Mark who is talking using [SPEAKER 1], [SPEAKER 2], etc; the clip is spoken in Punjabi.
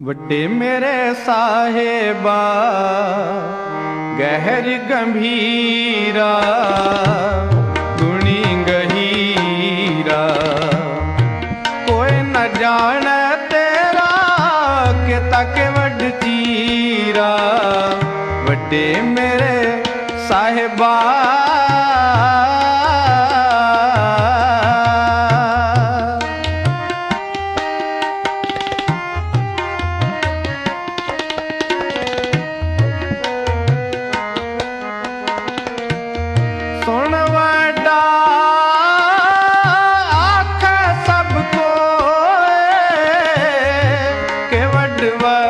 [SPEAKER 1] ਵੱਡੇ ਮੇਰੇ ਸਾਹਿਬਾ, ਗਹਿਰ ਗੰਭੀਰਾ, ਗੁਣੀ ਗਹੀਰਾ। ਕੋਈ ਨਾ ਜਾਣੈ ਤੇਰਾ ਕਿ ਤੱਕ ਵੱਡ ਚੀਰਾ। ਵੱਡੇ ਮੇਰੇ ਸਾਹਿਬਾ ਸੁਣ ਵਡਾ ਆਖ ਸਭ ਕੋਏ ਕਿ ਵੱਡ ਵੱਡ